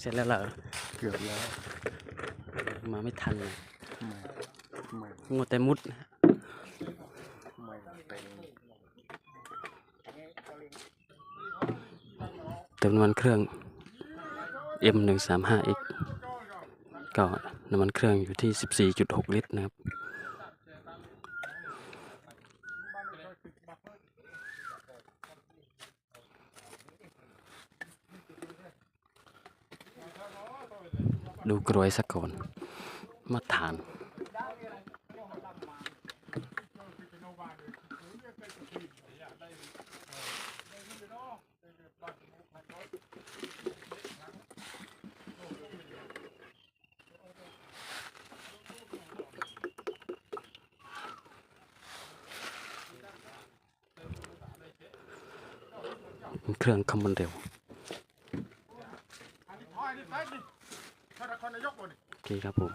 เสร็จแล้วเหรอเกือบแล้วมาไม่ทันเลยไม่ไม่งดแต่มุดไม่เป็นเติมน้ำมันเครื่อง M135X ก็น้ำมันเครื่องอยู่ที่ 14.6 ลิตรนะครับ ดูกรวยสักก่อน มาทาน เครื่องคำมันเร็ว นคนนายกบ่นี่ โอเคครับผม